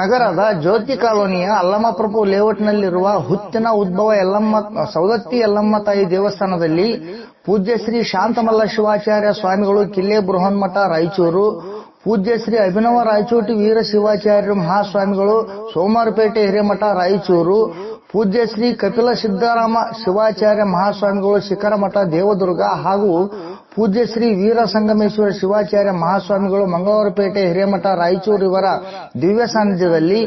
ನಗರದ ಜ್ಯೋತಿ ಕಾಲೋನಿಯ ಅಲ್ಲಮಪ್ರಭು ಲೇಔಟ್ನಲ್ಲಿರುವ ಹುತ್ತಿನ ಉದ್ಭವ ಯಲ್ಲಮ್ಮ ಸೌದತ್ತಿ ಯಲ್ಲಮ್ಮ ತಾಯಿ ದೇವಸ್ಥಾನದಲ್ಲಿ ಪೂಜ್ಯ ಶ್ರೀ ಶಾಂತಮಲ್ಲ ಶಿವಾಚಾರ್ಯ ಸ್ವಾಮಿಗಳು ಕಿಲ್ಲೆ ಬೃಹನ್ಮಠ, ರಾಯಚೂರು. ಪೂಜ್ಯ ಶ್ರೀ ಅಭಿನವ ರಾಯಚೋಟಿ ವೀರ ಶಿವಾಚಾರ್ಯ ಮಹಾಸ್ವಾಮಿಗಳು ಸೋಮವಾರಪೇಟೆ ಹಿರೇಮಠ, ರಾಯಚೂರು. ಪೂಜ್ಯ ಶ್ರೀ ಕಪಿಲ ಸಿದ್ದರಾಮ ಶಿವಾಚಾರ್ಯ ಮಹಾಸ್ವಾಮಿಗಳು ಶಿಖರಮಠ, ದೇವದುರ್ಗ ಹಾಗೂ ಪೂಜ್ಯ ಶ್ರೀ ವೀರ ಸಂಗಮೇಶ್ವರ ಶಿವಾಚಾರ್ಯ ಮಹಾಸ್ವಾಮಿಗಳು ಮಂಗಳವಾರಪೇಟೆ ಹಿರೇಮಠ ರಾಯಚೂರು ಇವರ ದಿವ್ಯ ಸಾನ್ನಿಧ್ಯದಲ್ಲಿ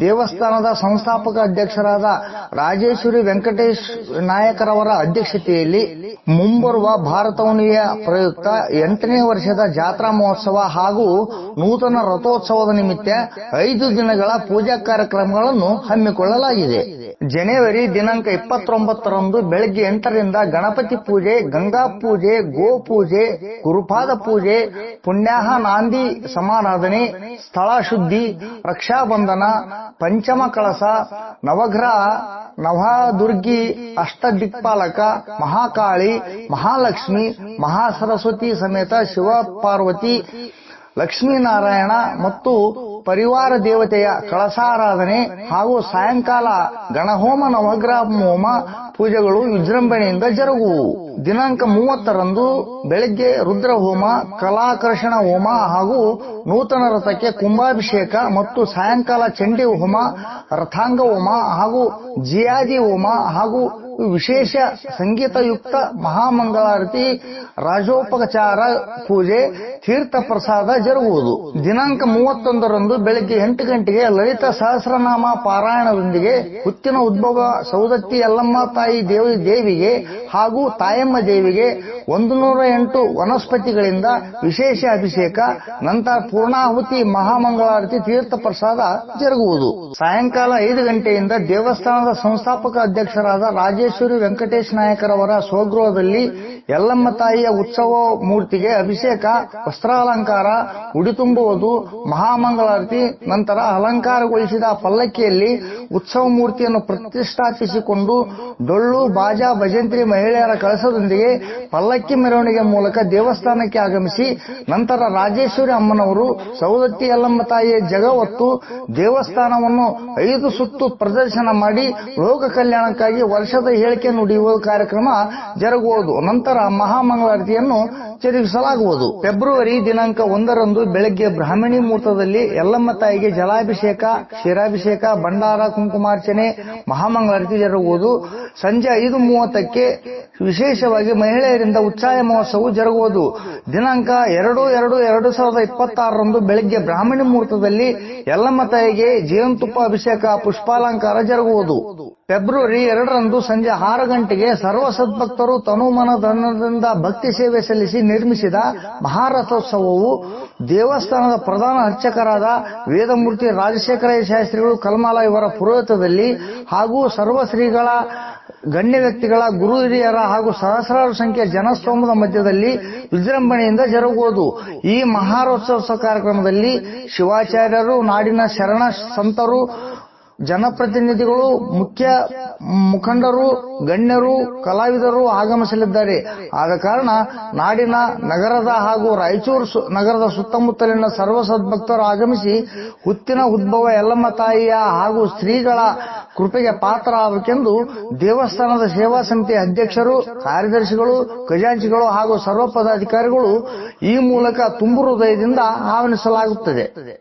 ದೇವಸ್ಥಾನದ ಸಂಸ್ಥಾಪಕ ಅಧ್ಯಕ್ಷರಾದ ರಾಜೇಶ್ವರಿ ವೆಂಕಟೇಶ್ ನಾಯಕರವರ ಅಧ್ಯಕ್ಷತೆಯಲ್ಲಿ ಮುಂಬರುವ ಭಾರತವನಿಯ ಪ್ರಯುಕ್ತ ಎಂಟನೇ ವರ್ಷದ ಜಾತ್ರಾ ಮಹೋತ್ಸವ ಹಾಗೂ ನೂತನ ರಥೋತ್ಸವದ ನಿಮಿತ್ತ ಐದು ದಿನಗಳ ಪೂಜಾ ಕಾರ್ಯಕ್ರಮಗಳನ್ನು ಹಮ್ಮಿಕೊಳ್ಳಲಾಗಿದೆ. ಜನವರಿ ದಿನಾಂಕ ಇಪ್ಪತ್ತೊಂಬತ್ತರಂದು ಬೆಳಗ್ಗೆ ಎಂಟರಿಂದ ಗಣಪತಿ ಪೂಜೆ, ಗಂಗಾ ಪೂಜೆ, ಗೋ ಪೂಜೆ, ಗುರುಪಾದ ಪೂಜೆ ಪುಣ್ಯಾಹ ನಾಂದಿ ಸಮಾರಾಧನೆ, ಸ್ಥಳ ಶುದ್ಧಿ, ರಕ್ಷಾಬಂಧನ, ಪಂಚಮ ಕಳಸ, ನವಗ್ರಹ, ನವದುರ್ಗಿ, ಅಷ್ಟದಿಕ್ಪಾಲಕ, ಮಹಾಕಾಳಿ, ಮಹಾಲಕ್ಷ್ಮಿ, ಮಹಾಸರಸ್ವತಿ ಸಮೇತ ಶಿವ ಪಾರ್ವತಿ, ಲಕ್ಷ್ಮೀನಾರಾಯಣ ಮತ್ತು ಪರಿವಾರ ದೇವತೆಯ ಕಳಸಾರಾಧನೆ ಹಾಗೂ ಸಾಯಂಕಾಲ ಗಣಹೋಮ ನವಗ್ರಹ ಹೋಮ ಪೂಜೆಗಳು ವಿಜೃಂಭಣೆಯಿಂದ ಜರುಗುವು. ದಿನಾಂಕ ಮೂವತ್ತರಂದು ಬೆಳಗ್ಗೆ ರುದ್ರ ಹೋಮ ಕಲಾಕರ್ಷಣ ಹೋಮ ಹಾಗೂ ನೂತನ ರಥಕ್ಕೆ ಕುಂಭಾಭಿಷೇಕ ಮತ್ತು ಸಾಯಂಕಾಲ ಚಂಡಿ ಹೋಮ, ರಥಾಂಗ ಹೋಮ ಹಾಗೂ ಜಿಯಾಜಿ ಹೋಮ ಹಾಗೂ ವಿಶೇಷ ಸಂಗೀತಯುಕ್ತ ಮಹಾಮಂಗಳಾರತಿ, ರಾಜೋಪಚಾರ ಪೂಜೆ, ತೀರ್ಥ ಪ್ರಸಾದ ಜರುಗುವುದು. ದಿನಾಂಕ ಮೂವತ್ತೊಂದರಂದು ಬೆಳಗ್ಗೆ ಎಂಟು ಗಂಟೆಗೆ ಲಲಿತ ಸಹಸ್ರನಾಮ ಪಾರಾಯಣದೊಂದಿಗೆ ಹುತ್ತಿನ ಉದ್ಭವ ಸೌದತ್ತಿ ಯಲ್ಲಮ್ಮ ತಾಯಿ ದೇವಿ ದೇವಿಗೆ ಹಾಗೂ ತಾಯಮ್ಮ ದೇವಿಗೆ ಒಂದು ನೂರ ಎಂಟು ವನಸ್ಪತಿಗಳಿಂದ ವಿಶೇಷ ಅಭಿಷೇಕ, ನಂತರ ಪೂರ್ಣಾಹುತಿ ಮಹಾಮಂಗಳಾರತಿ, ತೀರ್ಥ ಪ್ರಸಾದ ಜರುಗುವುದು. ಸಾಯಂಕಾಲ ಐದು ಗಂಟೆಯಿಂದ ದೇವಸ್ಥಾನದ ಸಂಸ್ಥಾಪಕ ಅಧ್ಯಕ್ಷರಾದ ರಾಜೇಶ್ವರಿ ವೆಂಕಟೇಶ್ ನಾಯಕರವರ ಸ್ವಗೃಹದಲ್ಲಿ ಯಲ್ಲಮ್ಮ ತಾಯಿಯ ಉತ್ಸವ ಮೂರ್ತಿಗೆ ಅಭಿಷೇಕ, ವಸ್ತ್ರಾಲಂಕಾರ ಉಡಿತುಂಬುವುದು ಮಹಾಮಂಗಳಾರತಿ, ನಂತರ ಅಲಂಕಾರಗೊಳಿಸಿದ ಪಲ್ಲಕ್ಕಿಯಲ್ಲಿ ಉತ್ಸವ ಮೂರ್ತಿಯನ್ನು ಪ್ರತಿಷ್ಠಾಪಿಸಿಕೊಂಡು ಡೊಳ್ಳು, ಬಾಜಾ, ಭಜಂತ್ರಿ ಮಹಿಳೆಯರ ಕಳಸದೊಂದಿಗೆ ಪಲ್ಲಕ್ಕಿ ಮೆರವಣಿಗೆ ಮೂಲಕ ದೇವಸ್ಥಾನಕ್ಕೆ ಆಗಮಿಸಿ, ನಂತರ ರಾಜೇಶ್ವರಿ ಅಮ್ಮನವರು ಸೌದತ್ತಿ ಯಲ್ಲಮ್ಮ ತಾಯಿಯ ಜಗವತ್ತು ದೇವಸ್ಥಾನವನ್ನು ಐದು ಸುತ್ತು ಪ್ರದರ್ಶನ ಮಾಡಿ ಲೋಕ ಕಲ್ಯಾಣಕ್ಕಾಗಿ ವರ್ಷದ ಹೇಳಿಕೆ ನುಡಿಯುವ ಕಾರ್ಯಕ್ರಮ ಜರುಗುವುದು. ನಂತರ ಮಹಾಮಂಗಳಾರತಿಯನ್ನು ಜರುಗಿಸಲಾಗುವುದು ಫೆಬ್ರವರಿ ದಿನಾಂಕ ಒಂದರಂದು ಬೆಳಗ್ಗೆ ಬ್ರಾಹ್ಮಣಿ ಮುಹೂರ್ತದಲ್ಲಿ ಯಲ್ಲಮ್ಮ ತಾಯಿಗೆ ಜಲಾಭಿಷೇಕ, ಕ್ಷೀರಾಭಿಷೇಕ, ಭಂಡಾರ ಕುಂಕುಮಾರ್ಚನೆ ಮಹಾಮಂಗಳಾರತಿ ಜರುಗುವುದು. ಸಂಜೆ ಐದು ಮೂವತ್ತಕ್ಕೆ ವಿಶೇಷವಾಗಿ ಮಹಿಳೆಯರಿಂದ ಉಚ್ಚಾಯ ಮಹೋತ್ಸವ ಜರುಗುವುದು. ದಿನಾಂಕ ಎರಡು ಎರಡು ಎರಡು ಸಾವಿರದ ಇಪ್ಪತ್ತಾರರಂದು ಬೆಳಗ್ಗೆ ಬ್ರಾಹ್ಮಣಿ ಮುಹೂರ್ತದಲ್ಲಿ ಯಲ್ಲಮ್ಮ ತಾಯಿಗೆ ಜೇನುತುಪ್ಪ ಅಭಿಷೇಕ, ಪುಷ್ಪಾಲಂಕಾರ ಜರುಗುವುದು. ಫೆಬ್ರವರಿ ಎರಡರಂದು ಸಂಜೆ ಆರು ಗಂಟೆಗೆ ಸರ್ವ ಸದ್ಭಕ್ತರು ತನುಮನ ಧನದಿಂದ ಭಕ್ತಿ ಸೇವೆ ಸಲ್ಲಿಸಿ ನಿರ್ಮಿಸಿದ ಮಹಾರಥೋತ್ಸವವು ದೇವಸ್ಥಾನದ ಪ್ರಧಾನ ಅರ್ಚಕರಾದ ವೇದಮೂರ್ತಿ ರಾಜಶೇಖರ ಶಾಸ್ತ್ರಿಗಳು ಕಲ್ಮಾಲ ಇವರ ಪುರೋಹಿತದಲ್ಲಿ ಹಾಗೂ ಸರ್ವಶ್ರೀಗಳ ಗಣ್ಯ ವ್ಯಕ್ತಿಗಳ ಗುರು ಹಿರಿಯರ ಹಾಗೂ ಸಹಸ್ರಾರು ಸಂಖ್ಯೆಯ ಜನಸ್ತೋಮದ ಮಧ್ಯದಲ್ಲಿ ವಿಜೃಂಭಣೆಯಿಂದ ಜರುಗುವುದು. ಈ ಮಹಾರೋತ್ಸವ ಕಾರ್ಯಕ್ರಮದಲ್ಲಿ ಶಿವಾಚಾರ್ಯರು, ನಾಡಿನ ಶರಣ ಸಂತರು, ಜನಪ್ರತಿನಿಧಿಗಳು, ಮುಖ್ಯ ಮುಖಂಡರು, ಗಣ್ಯರು, ಕಲಾವಿದರು ಆಗಮಿಸಲಿದ್ದಾರೆ. ಆದ ಕಾರಣ ನಾಡಿನ ನಗರದ ಹಾಗೂ ರಾಯಚೂರು ನಗರದ ಸುತ್ತಮುತ್ತಲಿನ ಸರ್ವ ಸದ್ಭಕ್ತರು ಆಗಮಿಸಿ ಹುತ್ತಿನ ಉದ್ಭವ ಯಲ್ಲಮ್ಮ ತಾಯಿಯ ಹಾಗೂ ಶ್ರೀಗಳ ಕೃಪೆಗೆ ಪಾತ್ರ ಆಗಬೇಕೆಂದು ದೇವಸ್ಥಾನದ ಸೇವಾ ಸಮಿತಿ ಅಧ್ಯಕ್ಷರು, ಕಾರ್ಯದರ್ಶಿಗಳು, ಖಜಾಂಚಿಗಳು ಹಾಗೂ ಸರ್ವ ಪದಾಧಿಕಾರಿಗಳು ಈ ಮೂಲಕ ತುಂಬು ಹೃದಯದಿಂದ ಆಹ್ವಾನಿಸಲಾಗುತ್ತದೆ